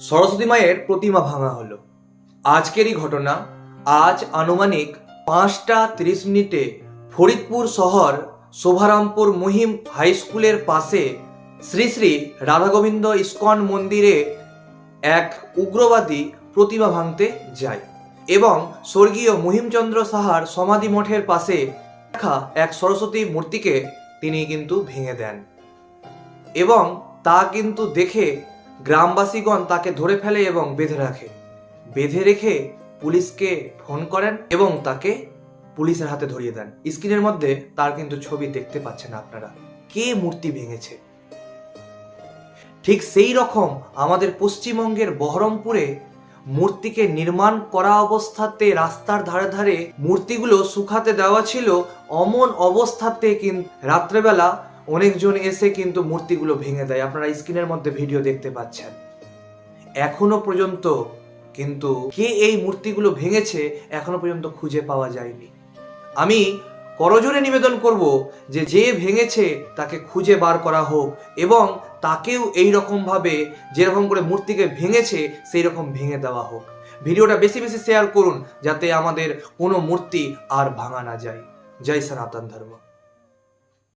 সরস্বতী মায়ের প্রতিমা ভাঙা হলো। আজকেরই ঘটনা, আজ আনুমানিক পাঁচটা তিরিশ মিনিটে ফরিদপুর শহর শোভারামপুর মহিম হাই স্কুলের পাশে শ্রী শ্রী রাধাগোবিন্দ ইস্কন মন্দিরে এক উগ্রবাদী প্রতিমা ভাঙতে যায় এবং স্বর্গীয় মহিমচন্দ্র সাহার সমাধি মঠের পাশে রাখা এক সরস্বতী মূর্তিকে তিনি কিন্তু ভেঙে দেন। এবং তা কিন্তু দেখে গ্রামবাসীগণ তাকে ধরে ফেলে এবং বেঁধে রাখে। বেঁধে রেখে পুলিশকে ফোন করেন এবং তাকে পুলিশের হাতে ধরিয়ে দেন। স্ক্রিনের মধ্যে তার কিন্তু ছবি দেখতে পাচ্ছেন আপনারা। কে মূর্তি ভেঙেছে? ঠিক সেই রকম আমাদের পশ্চিমবঙ্গের বহরমপুরে মূর্তিকে নির্মাণ করা অবস্থাতে রাস্তার ধারে ধারে মূর্তিগুলো শুকাতে দেওয়া ছিল। অমন অবস্থাতে কিন্তু রাত্রেবেলা অনেকজন এসে কিন্তু মূর্তিগুলো ভেঙে দেয়। আপনারা স্ক্রিনের মধ্যে ভিডিও দেখতে পাচ্ছেন। এখনও পর্যন্ত কিন্তু কে এই মূর্তিগুলো ভেঙেছে এখনও পর্যন্ত খুঁজে পাওয়া যায়নি। আমি করজোরে নিবেদন করব যে যে ভেঙেছে তাকে খুঁজে বার করা হোক এবং তাকেও এই রকম ভাবে যেরকম করে মূর্তিকে ভেঙেছে সেই রকম ভেঙে দেওয়া হোক। ভিডিওটা বেশি বেশি শেয়ার করুন যাতে আমাদের কোনো মূর্তি আর ভাঙা না যায়। জয় সনাতন ধর্ম।